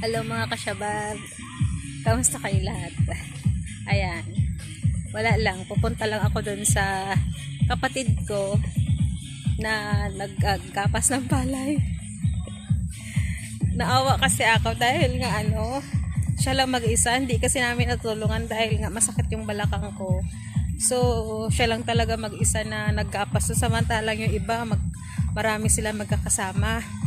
Hello mga kasyabab. Kamusta kayo lahat? Ayan. Wala lang. Pupunta lang ako dun sa kapatid ko na naggapas ng palay. Naawa kasi ako dahil nga ano, siya lang mag-isa. Hindi kasi namin natulungan dahil nga masakit yung balakang ko. So, siya lang talaga mag-isa na naggapas. So, samantalang yung iba, mag, marami sila magkakasama.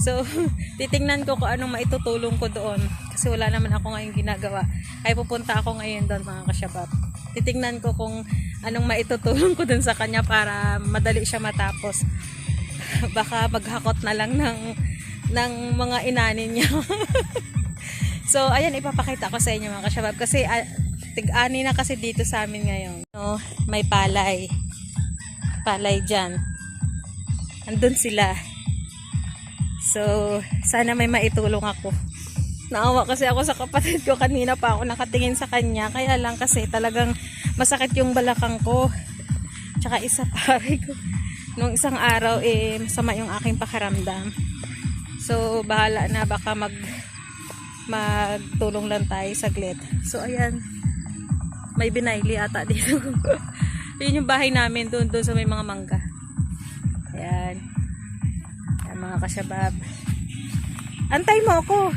So, titingnan ko kung anong maitutulong ko doon. Kasi wala naman ako ngayon ginagawa. Ay pupunta ako ngayon doon mga kasyabab. Titingnan ko kung anong maitutulong ko doon sa kanya para madali siya matapos. Baka maghakot na lang ng, ng mga inanin niya. so, ayan, ipapakita ko sa inyo mga kasyabab. Kasi ah, tig-ani na kasi dito sa amin ngayon. No, may palay. Palay dyan. Andun sila. So, sana may maitulong ako. Naawa kasi ako sa kapatid ko kanina pa ako nakatingin sa kanya. Kaya lang kasi talagang masakit yung balakang ko. Tsaka isa pare ko. Nung isang araw eh masama yung aking pakaramdam. So, bahala na baka mag magtulong lang tayo saglit. So, ayan. May binayli ata dito. Yun yung bahay namin doon doon sa may mga mangga. Ayan. Mga kasyabab. Antay mo ako.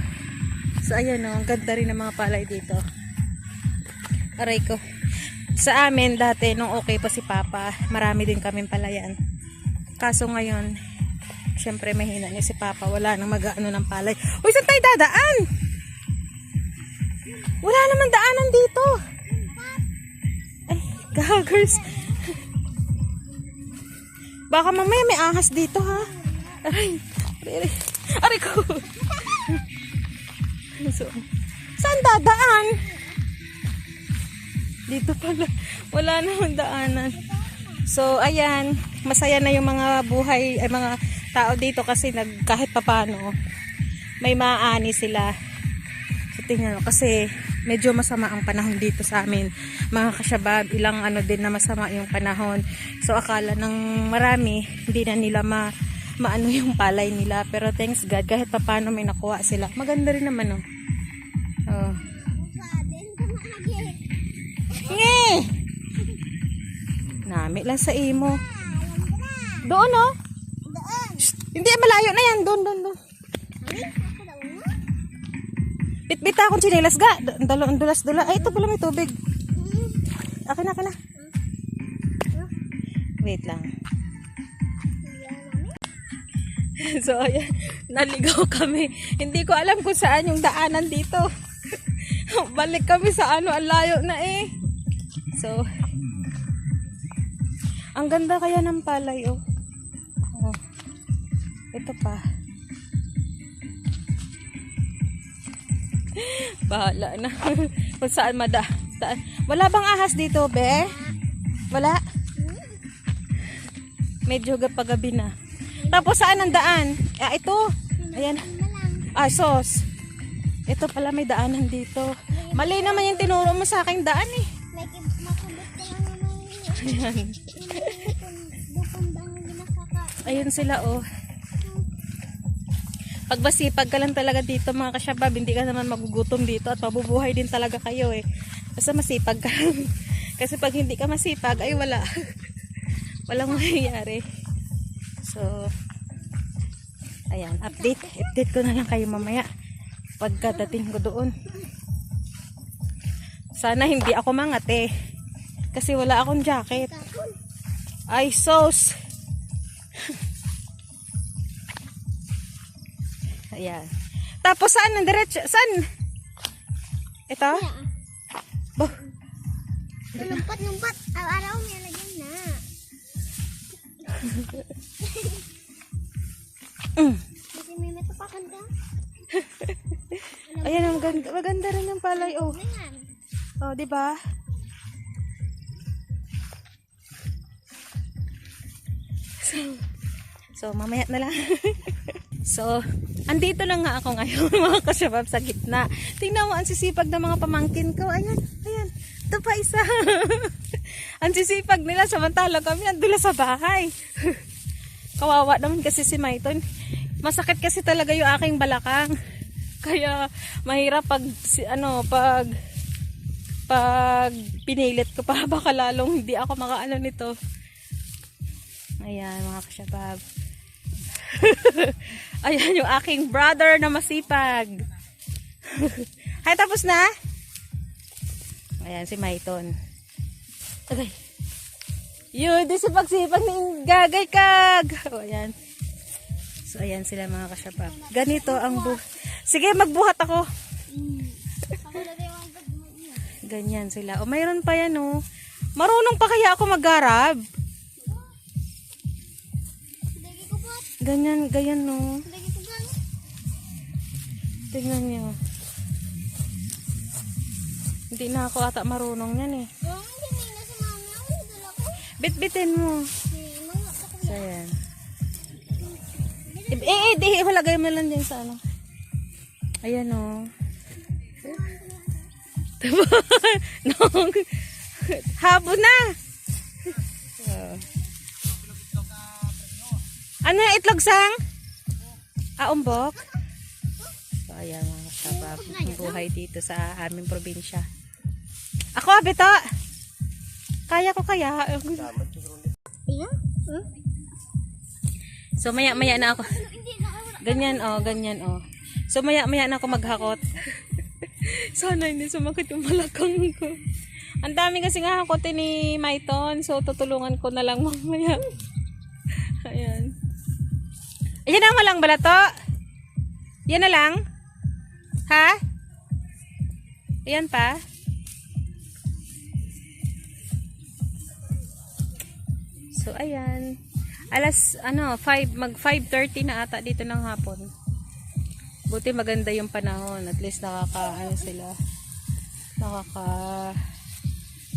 So ayan o, ang ganda rin ng mga palay dito. Aray ko. Sa amin dati, nung okay pa si Papa, marami din kaming palayan. Kaso ngayon, syempre mahina niya si Papa. Wala nang mag-ano ng palay. Uy, saan tayo dadaan? Wala naman daanan dito. Ay, gagers. Baka mamaya may ahas dito ha. Aray, aray, aray. Ko. So, saan dadaan? Dito pala. Wala namang daanan. So, ayan. Masaya na yung mga buhay, ay mga tao dito kasi nag, kahit papano, may maaani sila. So, tingnan kasi medyo masama ang panahon dito sa amin. Mga kasyabab, ilang ano din na masama yung panahon. So, akala ng marami, hindi na nila ma maano yung palay nila. Pero thanks God, kahit papano may nakuha sila. Maganda rin naman, oh. Oh. Nge! Nami lang sa imo. Doon, oh. Shh, hindi, malayo na yan. Doon, doon, doon. Bitbita akong chinelas ga. D- Dalo, ang dulas-dula. Ay, ito pala may tubig. Akin na, akin na. Wait lang. so, ayan. Naligaw kami. Hindi ko alam kung saan yung daanan dito. Balik kami sa ano, ang layo na eh. So, ang ganda kaya ng palay, oh. oh. Ito pa. Bahala na. Kung saan mada. Saan. Wala bang ahas dito, be? Wala? Medyo pagabi na. Tapos saan ang daan? Ah, ito. Ayan. Ah, sos. Ito pala may daanan dito. Mali naman yung tinuro mo sa aking daan eh. Ayan. Ayun sila oh. Pag masipag ka lang talaga dito mga kasyabab, hindi ka naman magugutom dito at mabubuhay din talaga kayo eh. Basta masipag ka lang. Kasi pag hindi ka masipag, ay wala. Walang mangyayari. So, ayan, update. Update ko na lang kayo mamaya. Pagkadating ko doon. Sana hindi ako mangate. Kasi wala akong jacket. Ay, sos. Ayan. Tapos saan ang diretso? Saan? Ito? Bo. Lumpat-lumpat. Araw-araw may lagyan na. Mm. Ayan, ang ganda, maganda rin yung palay. Oh, oh di ba? So, so, mamaya na lang. so, andito lang nga ako ngayon, mga kasyabab, sa gitna. Tingnan mo, ang sisipag ng mga pamangkin ko. Ayan, ayan. Ito pa isa. ang sisipag nila, samantala kami, andula sa bahay. Kawawa naman kasi si Maiton. Masakit kasi talaga yung aking balakang. Kaya mahirap pag si, ano pag pag pinilit ko pa baka lalong hindi ako makaano nito. Ayan mga kasyabab. Ayan yung aking brother na masipag. Hay tapos na? Ayan si Maiton. Agay. Yun, di si pagsipag ni gagay kag. O, ayan. So, ayan sila mga kasyabab. Ganito ang bu... Sige, magbuhat ako. Ganyan sila. O, mayroon pa yan, oh. Marunong pa kaya ako mag-garab? Ganyan, ganyan, no. Tingnan niyo. Hindi na ako ata marunong yan, eh. Bitbitin mo. So, ayan. Eh, eh, di, malagay mo lang dyan sa ano. Ayan, oh. Diba? Nung, habo na. Oh. Ano yung itlog sang? Ah, umbok? So, ayan mga kasabab. Buhay dito sa aming probinsya. Ako, Beto! Kaya ko kaya. Iya? So, maya-maya na ako. Hindi na ako. Ganyan, oh, ganyan, oh. So, maya-maya na ako maghakot. Sana hindi sumakit yung balakang ko. Ang dami kasi nga hakotin ni Maiton. So, tutulungan ko na lang mamaya. Ayan. Ayan na lang balato. Yan na lang. Ha? Ayan pa. So, ayan. Alas, ano, 5, mag 5.30 na ata dito ng hapon. Buti maganda yung panahon. At least nakaka, ano sila, nakaka,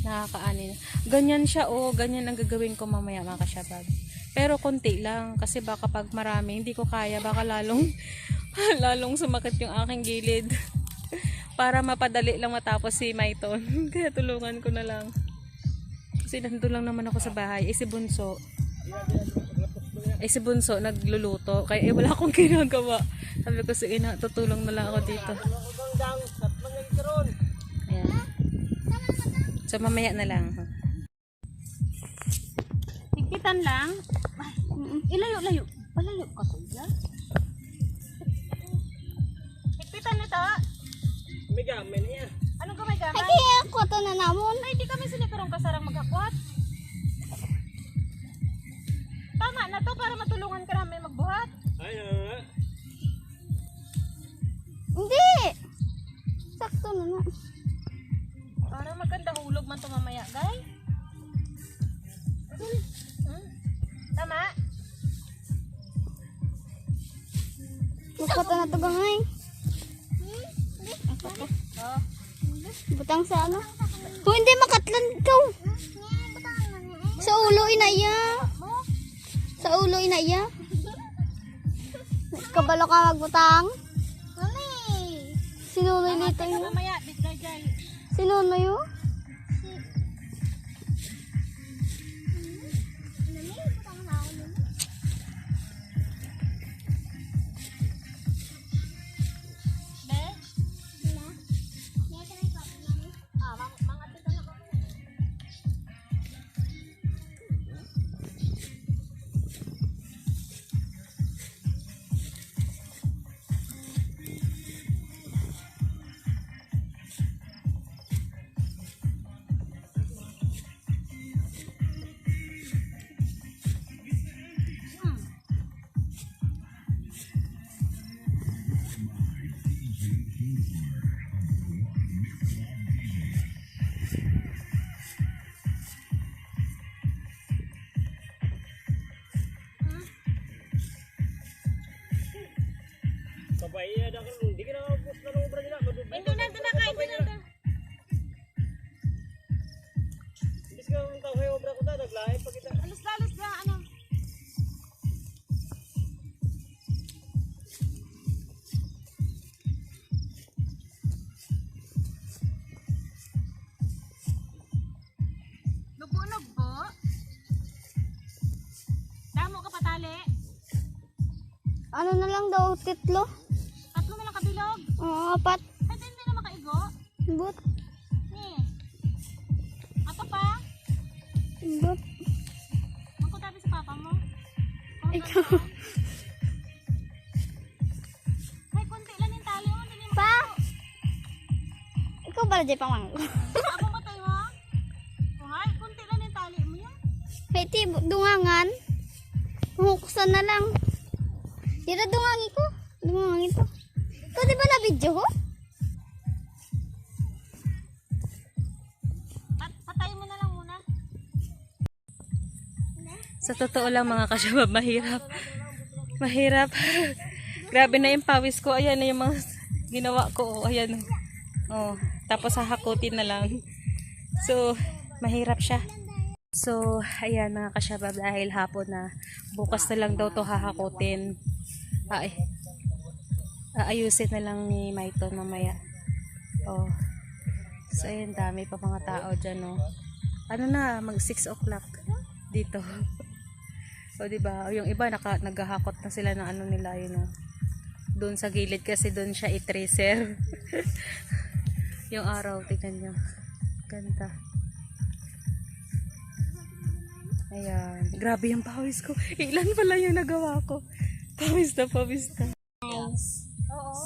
nakakaanin. Ganyan siya, oh, ganyan ang gagawin ko mamaya mga kasyabab. Pero konti lang, kasi baka pag marami, hindi ko kaya, baka lalong, lalong sumakit yung aking gilid. Para mapadali lang matapos si Maiton. Kaya tulungan ko na lang. Kasi nandun lang naman ako sa bahay. Eh si Bunso. Eh si Bunso nagluluto. Kaya eh wala akong ginagawa. Sabi ko sige na, tutulong na lang ako dito. Ayan. So mamaya na lang. Higpitan lang. Ilayo-layo. Palayo ka kuya. Higpitan na to. May gamen niya. Anong kamay gamay? Ay, kaya ako to na namon. Ay, di kami sinikarong kasarang maghakwat. Tama na to para matulungan ka namin magbuhat. Ay, ah. Hindi. Sakto na na. Para maganda hulog man to mamaya, guys. Hmm? Tama? Magkata na to gangay. Oh. Butang sa ano? Kung hindi makatlan ikaw. Ka magbutang? Mami. Sinunoy dito yun. Mamaya, dyan. Sinunoy yun? Titlo? Tatlo na lang ka bilog. Oo, apat. Ay, hindi na makaigo. But, Ni. Ato pa. but. Magkutabi sa papa mo. Ikaw. Ay, kunti lang yung tali mo. Hindi Pa! Ikaw ba dyan pamang? Ako matay mo. Ay, kunti lang yung tali mo yan. Pwede, dungangan. Hukusan na lang. Yara dungangi ko. Dungangi to. Ikaw di ba na video ko? Pat patay mo na lang muna. Sa totoo lang mga kasyabab, mahirap. Mahirap. Grabe na yung pawis ko. Ayan na yung mga ginawa ko. Ayan. Oh, tapos hahakutin na lang. So, mahirap siya. So, ayan mga kasyabab, dahil hapon na bukas na lang daw to hahakutin. Ay, aayusin na lang ni Maiton mamaya. Oh. So, ayan, dami pa mga tao dyan, no. Ano na, mag 6 o'clock dito. O, di ba? Yung iba, naka, naghahakot na sila ng ano nila, yun, no. Doon sa gilid kasi doon siya i-tracer. yung araw, tignan nyo. Ganda. Ayan. Grabe yung pawis ko. Ilan pala yung nagawa ko. Pawis na, pawis na.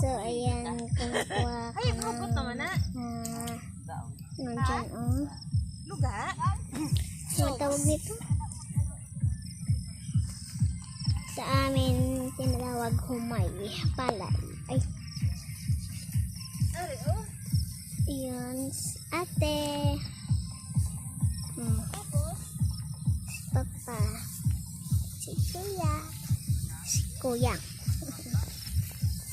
So, ayan. Kumukuha Ay, hugot naman na. Ah, nandyan, oh. Luga. Ano tawag dito? Sa amin, tinatawag humay. Palay. Ay. Yun. Ate. Hmm. Si Papa. Si Kuya. Si Kuya.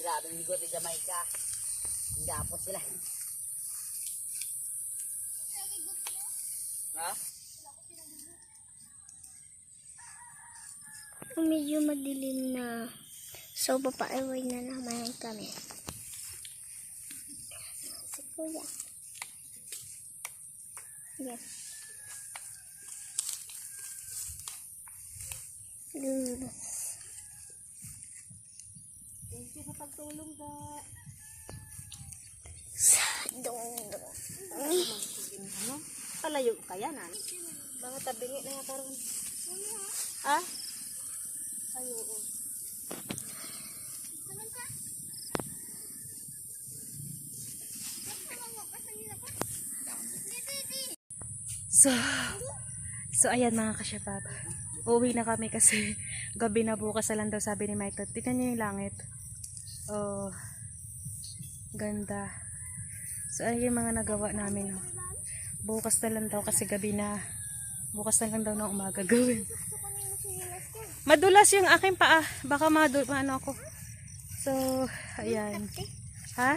Grabe ang ligot ni Jamaica. Hindi po sila. Ha? Medyo madilim na. So, papaiway na naman kami. Si Kuya. Yes. Good. Sa dong Palayo kaya na. Mga tabingi na nga karon. Ah? Ayo. So, so ayan mga kasyapab. Uuwi na kami kasi gabi na bukas na lang daw sabi ni Michael. Tignan niyo yung langit. Oh, ganda. So ayun yung mga nagawa namin. Oh. Bukas na lang daw kasi gabi na. Bukas na lang daw na umaga gawin. Madulas yung aking paa. Baka madul ano ako. So, ayan. Ha?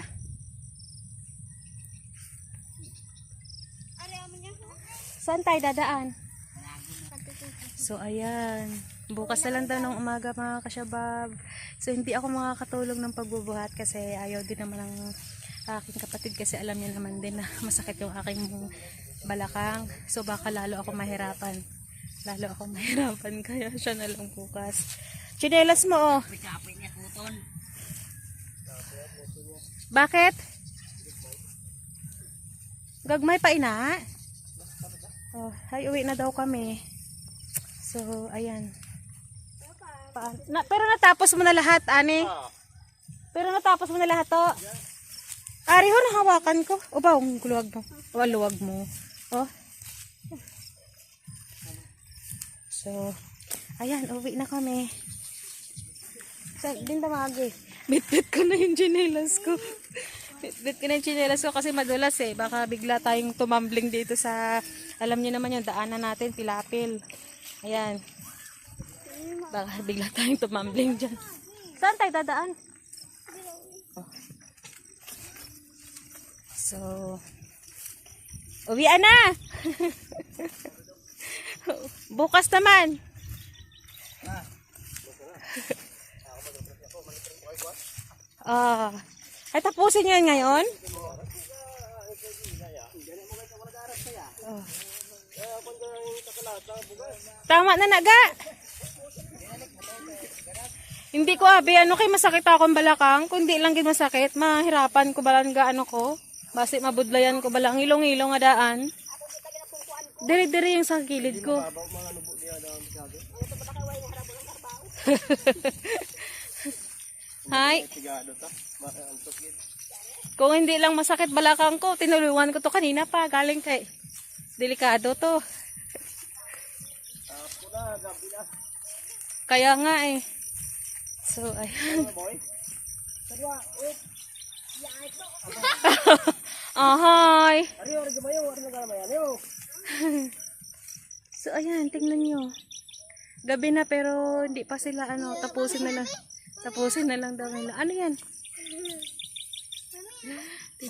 Saan tayo dadaan? So, ayan. Bukas na lang daw ng umaga mga kasyabab. So, hindi ako makakatulog ng pagbubuhat kasi ayaw din naman ng aking kapatid kasi alam niya naman din na masakit yung aking balakang. So, baka lalo ako mahirapan. Lalo ako mahirapan kaya siya na lang bukas. Chinelas mo oh. Bakit? Gagmay pa ina. Oh, ay uwi na daw kami. So, ayan. Paan- na, pero natapos mo na lahat, ani. Pero natapos mo na lahat to. Ari ho, nahawakan ko. O ba, ang luwag mo. O, luwag mo. Oh. So, ayan, uwi na kami. Sa, din tamagi. Bit-bit ko na yung chinelas ko. Bit-bit ko na yung chinelas ko kasi madulas eh. Baka bigla tayong tumambling dito sa, alam niyo naman yung daanan natin, pilapil. Ayan. Baka bigla tayong tumambling dyan. Saan tayo dadaan? So, uwian na! Bukas naman. Ah, ay tapusin niyo yan ngayon? Oh. Tama na naga. Hindi ko abi ano kay masakit akong balakang, kundi lang gid masakit, mahirapan ko balang ga ano ko. Basi mabudlayan ko balang ilong-ilong nga daan. Diri-diri yung sa gilid ko. Hay. Kung hindi lang masakit balakang ko, tinulungan ko to kanina pa. Galing kay delikado to. Kaya nga eh. So, ayan. Ahay. So, ayan, tingnan nyo. Gabi na pero hindi pa sila ano, tapusin na lang. Tapusin na lang daw nila. Ano yan?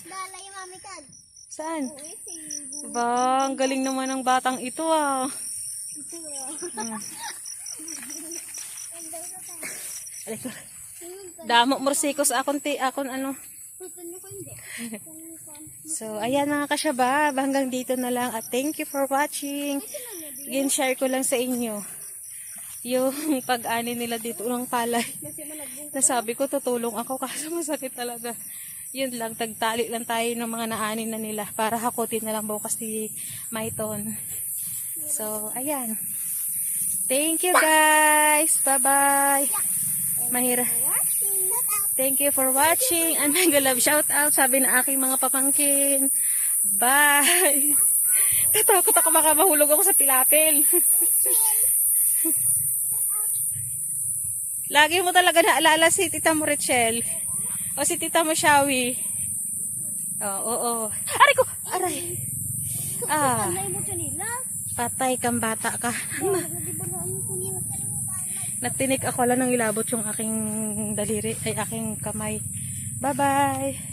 Dala yung mami kad. Saan? Ba, ang galing naman ng batang ito ah. Hmm. Alay ko. Damo morsikos akon ti akon ano. So, ayan mga kasyabab, hanggang dito na lang at thank you for watching. Again, share ko lang sa inyo yung pag-ani nila dito ng palay. Nasabi ko, tutulong ako kaso masakit talaga. Yun lang, tagtali lang tayo ng mga naanin na nila para hakutin na lang bukas si Maiton. So, ayan. Thank you guys. Bye-bye. Mahira. Thank you for watching. And mega love shout out sabi na aking mga papangkin. Bye. Tatakot ako baka mahulog ako sa pilapil. Lagi mo talaga naalala si Tita mo Rachel. O si Tita mo Shawi. Oo, oo, oo. Aray ko! Aray! Ah, patay kang bata ka. Di ba na ano ko niya? Natinik ako lang ng ilabot yung aking daliri, ay aking kamay. Bye-bye!